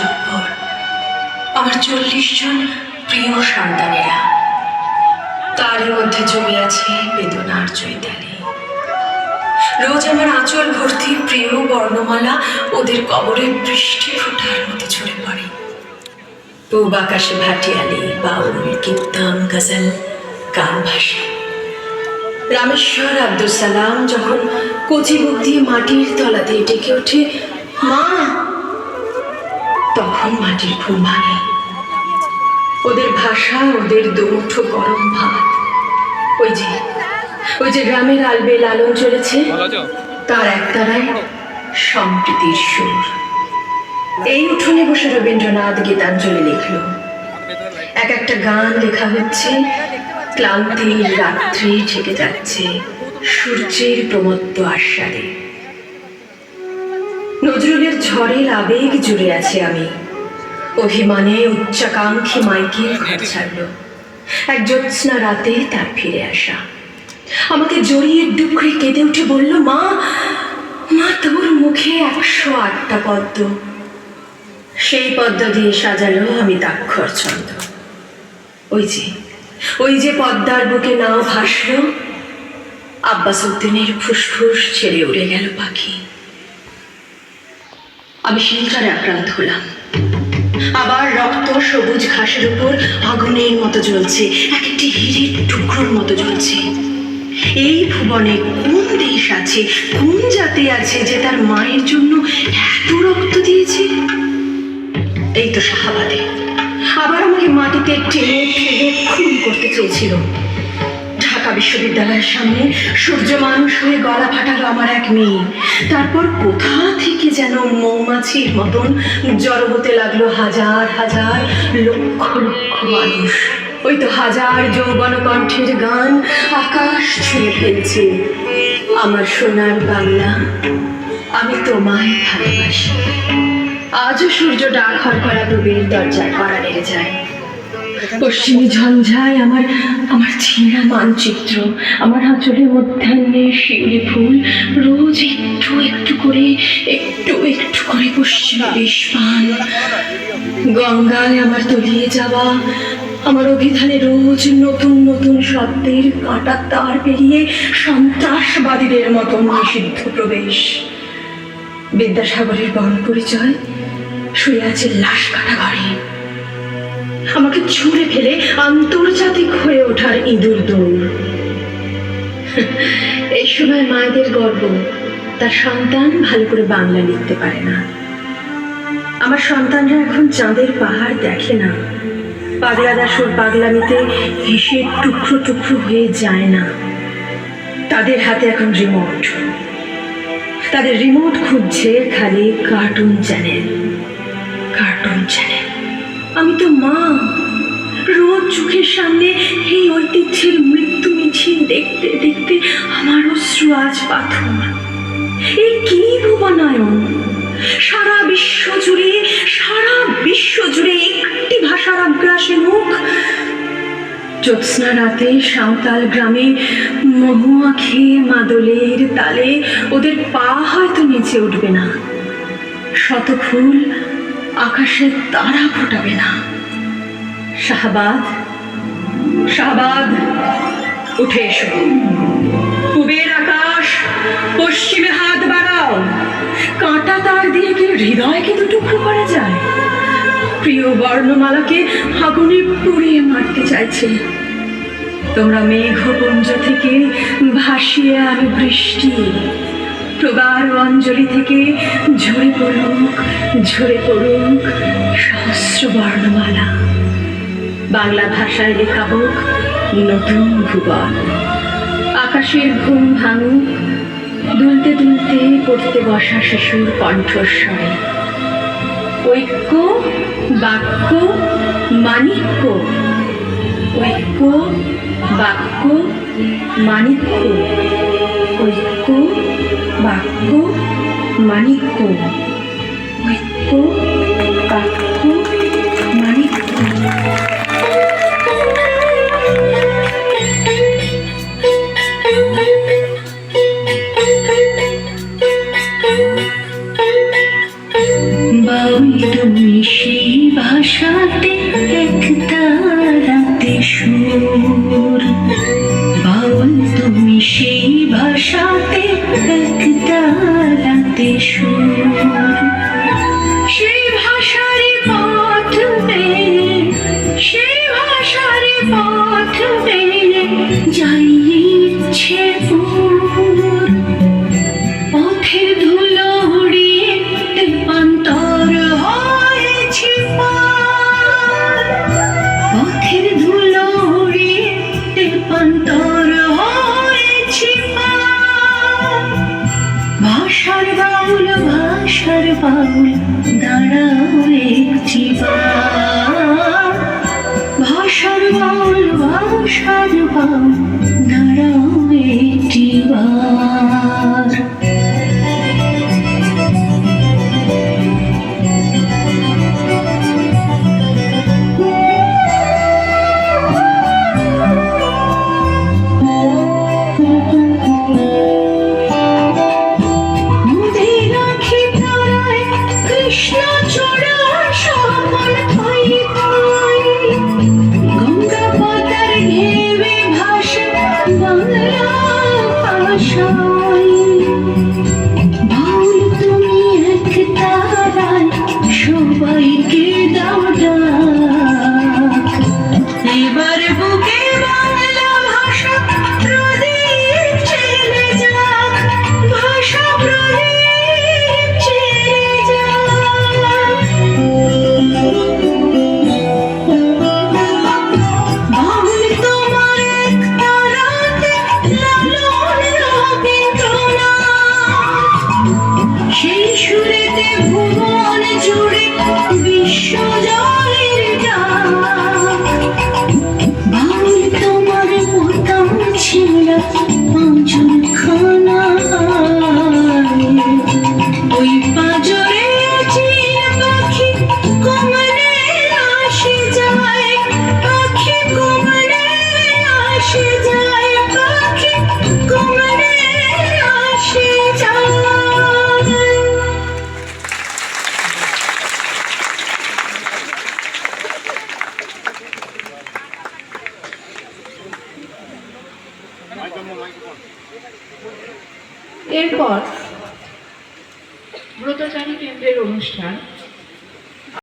পর আমার চল্লিশ জন প্রিয় সন্তানেরা। তারই মধ্যে জমে আছে বেদনার চৈতালি। রোজ আমার আঁচল ভর্তি প্রিয় বর্ণমালা ওদের কবরে বৃষ্টি ফোটার মতো ঝরে পড়ে। পূব আকাশে ভাটিয়ালি, বাউল, কীর্তন, গজল, গান ভাসে। রামেশ্বর আব্দুল সালাম যখন কচি বুক দিয়ে মাটির তলাতে ডেকে ওঠে, মা তখন মাটির ঘুম ভাঙে ওদের ভাষা ওদের দুমুঠো গরম ভাত। ওই যে ওই যে গ্রামের আলবে লালন চলেছে তার একতারায় সম্প্রীতির সুর। এই উঠোনে বসে রবীন্দ্রনাথ গীতাঞ্জলি লিখল। এক একটা গান লেখা হচ্ছে ক্লান্তির রাত্রি ঠেকে যাচ্ছে সূর্যের প্রমত্ত আস্বাদে নজরুলের ঝড়ের আবেগ জুড়ে আছে আমি। অভিমানে উচ্চাকাঙ্ক্ষী মাইকেল ঘর ছাড়ল। এক জ্যোৎস্না রাতে তার ফিরে আসা। আমাকে জড়িয়ে ডুকরে কেঁদে উঠে বলল, মা মা তোর মুখে একশো আটটা পদ্ম। সেই পদ্ম দিয়ে সাজালো আমি তাক্ষর ছন্দ। ওই যে ওই যে পদ্মার বুকে নাও ভাসল, আব্বাস উদ্দিনের ফুসফুস ছেড়ে উড়ে গেল পাখি। আমি শিলচরে আক্রান্ত হলাম। আবার রক্ত সবুজ ঘাসের উপর আগুনের মতো জ্বলছে এক একটি হিরের টুকরোর মতো জ্বলছে। এই ভুবনে কোন দেশ আছে, কোন জাতি আছে যে তার মায়ের জন্য এত রক্ত দিয়েছে? এই তো শাহাবাদে। আবার আমাকে মাটিতে টেনে ঠেলে খুন করতে চেয়েছিল। ঢাকা বিশ্ববিদ্যালয়ের সামনে সূর্য মানুষ হয়ে গলা ফাটালো আমার এক মেয়ে। তারপর কোথা থেকে যেন মৌমাছির মতন জড়ো হতে লাগল হাজার হাজার লক্ষ লক্ষ মানুষ। ওই তো হাজার যৌবন কণ্ঠের গান আকাশ ছুঁয়ে ফেলছে। আমার সোনার বাংলা, আমি তোমায় ভালোবাসি। আজও সূর্য ডাক হর করা ডুবের দরজায় করা নেড়ে যায়। পশ্চিমী ঝঞ্ঝায় আমার আমার ছেঁড়া মানচিত্র, আমার আঁচলের মধ্যাহ্নে শিউলি ফুল রোজ একটু একটু করে একটু একটু করে পশ্চিমে বেশ পান। গঙ্গায় আমার তলিয়ে যাওয়া, আমার অভিধানে রোজ নতুন নতুন শব্দের কাঁটা তার পেরিয়ে সন্ত্রাসবাদীদের মতন নিষিদ্ধ প্রবেশ। বিদ্যাসাগরের বর্ণ পরিচয়, শুয়ে আছে লাশ কাটা ঘরে আমাকে ছুঁড়ে ফেলে আন্তর্জাতিক হয়ে ওঠার ইঁদুর দৌড়। এই সময় মায়েদের গর্ব। তার সন্তান ভালো করে বাংলা লিখতে পারে না। আমার সন্তানরা এখন চাঁদের পাহাড় দেখে না। পাগলা দাসুর পাগলামিতে ভেসে টুকরো টুকরো হয়ে যায় না। তাদের হাতে এখন রিমোট তাদের রিমোট খুঁজছে খালি কার্টুন চ্যানেল কার্টুন চ্যানেল আমি তো মা। রোজ চোখের সামনে এই ঐতিহ্যের মৃত্যু মিছিল দেখতে দেখতে আমার অশ্রু আজ পাথর। এই কি ভুবনায়ন? সারা বিশ্ব জুড়ে, সারা বিশ্ব জুড়ে একটি ভাষার অগ্রাসী মুখ। জ্যোৎস্না রাতে সাঁওতাল গ্রামে মহুয়া খেয়ে মাদলের তালে ওদের পা হয়তো নিচে উঠবে না। শত ফুল আকাশে তারা ফোটাবে না। শাহবাদ শাহবাদ, উঠে এসো। হৃদয়কে দুটো করা যায়। প্রিয় বর্ণমালাকে আগুনে পুড়িয়ে মারতে চাইছে। তোমরা মেঘপুঞ্জ থেকে ভাসিয়ে আনো বৃষ্টি। প্রগাঢ় অঞ্জলি থেকে ঝরে পড়ুক ঝরে পড়ুক সহস্র বর্ণমালা। বাংলা ভাষায় লেখা হোক, নতুন ভুবন আকাশের ঘুম ভাঙুক দুলতে দুলতে পড়তে বসা শিশুর কণ্ঠস্বরে। ঐক্য, বাক্য মানিক্য ঐক্য, বাক্য মানিক্য ঐক্য, বাক্য মানিক্য ঐক্য, বাক্য মানিক্য 你说 দাঁড়াও একটিবার ভাষার বল ভাষার বল। এরপর ব্রতচারী কেন্দ্রের অনুষ্ঠান।